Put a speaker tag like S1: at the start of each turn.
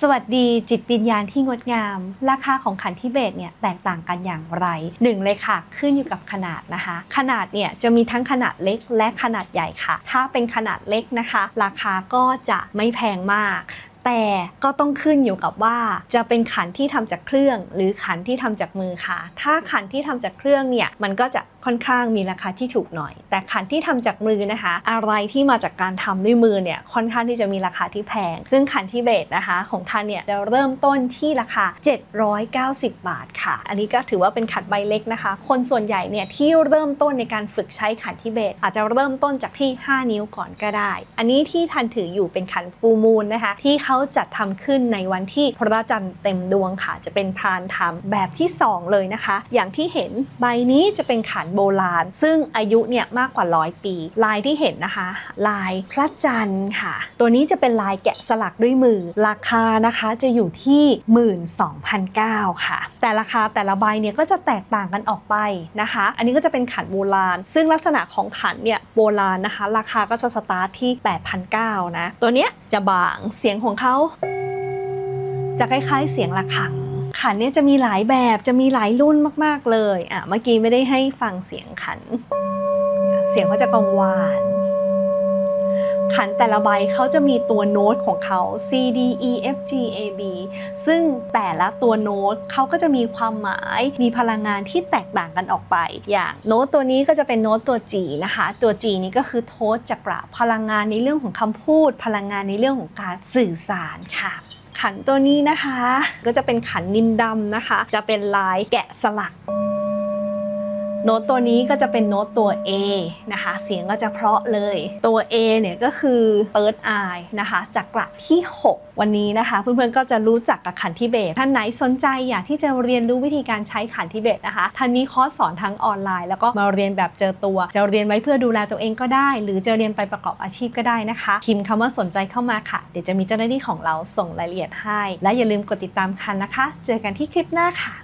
S1: สวัสดีจิตวิญญาณที่งดงาม ราคาของขันทิเบตเนี่ยแตกต่างกันอย่างไรหนึ่งเลยค่ะขึ้นอยู่กับขนาดนะคะ ขนาดเนี่ยจะมีทั้งขนาดเล็กและขนาดใหญ่ค่ะ ถ้าเป็นขนาดเล็กนะคะ ราคาก็จะไม่แพงมาก แต่ก็ต้องขึ้นอยู่กับว่าจะเป็นขันที่ทำจากเครื่อง หรือขันที่ทำจากมือค่ะ ถ้าขันที่ทำจากเครื่องเนี่ยมันก็จะค่อนข้างมีราคาที่ถูกหน่อย แต่ขันที่ทำจากมือนะคะ อะไรที่มาจากการทำด้วยมือเนี่ยค่อนข้างที่จะมีราคาที่แพง ซึ่งขันที่เบสนะคะ ของท่านเนี่ยจะเริ่มต้นที่ราคา 790 บาทค่ะ อันนี้ก็ถือว่าเป็นขันใบเล็กนะคะ คนส่วนใหญ่เนี่ยที่เริ่มต้นในการฝึกใช้ขันที่เบสอาจจะเริ่มต้นจากที่ 5 นิ้วก่อนก็ได้ อันนี้ที่ทันถืออยู่เป็นขันฟูมูลนะคะ ที่เขาจัดทำขึ้นในวันที่พระจันทร์เต็มดวงค่ะ จะเป็นพรานธรรมแบบที่ 2 เลยนะคะ อย่างที่เห็นใบนี้จะเป็นขันโบราณ ซึ่งอายุเนี่ยมากกว่าร้อยปี ลายที่เห็นนะคะ ลายพระจันทร์ค่ะ ตัวนี้จะเป็นลายแกะสลักด้วยมือ ราคานะคะจะอยู่ที่ 12,900ค่ะ แต่ราคาแต่ละใบเนี่ยก็จะแตกต่างกันออกไปนะคะ อันนี้ก็จะเป็นขันโบราณ ซึ่งลักษณะของขันเนี่ยโบราณนะคะ ราคาก็จะสตาร์ทที่8,900นะ ตัวเนี้ยจะบาง เสียงของเขาจะคล้ายๆเสียงะระฆัง ขันเนี่ยจะมีหลายแบบจะมีหลายรุ่นมากๆเลยอะเมื่อกี้ไม่ได้ให้ฟังเสียงขัน เสียงเขาจะกังวาน ขันแต่ละใบเขาจะมีตัวโน้ตของเขา C D E F G A B ซึ่งแต่ละตัวโน้ตเขาก็จะมีความหมายมีพลังงานที่แตกต่างกันออกไป อย่างโน้ตตัวนี้ก็จะเป็นโน้ตตัว G นะคะ ตัว G นี้ก็คือโทษจักระพลังงานในเรื่องของคำพูด พลังงานในเรื่องของการสื่อสารค่ะขันตัวนี้นะคะ ก็จะเป็นขันนินดำนะคะ จะเป็นลายแกะสลัก โน้ตตัวนี้ก็จะเป็นโน้ตตัว A นะคะ เสียงก็จะเพราะเลย ตัว A เนี่ยก็คือ third eye นะคะจักระที่ 6 วันนี้นะคะ เพื่อนๆก็จะรู้จักกับขันทิเบตท่านไหนสนใจอยากที่จะเรียนรู้วิธีการใช้ขันทิเบตนะคะท่านมีคอร์สสอนทั้งออนไลน์ แล้วก็มาเรียนแบบเจอตัว จะเรียนไว้เพื่อดูแลตัวเองก็ได้ หรือจะเรียนไปประกอบอาชีพก็ได้นะคะพิมพ์คำว่าสนใจเข้ามาค่ะ เดี๋ยวจะมีเจ้าหน้าที่ของเราส่งรายละเอียดให้ และอย่าลืมกดติดตามคันนะคะ เจอกันที่คลิปหน้าค่ะ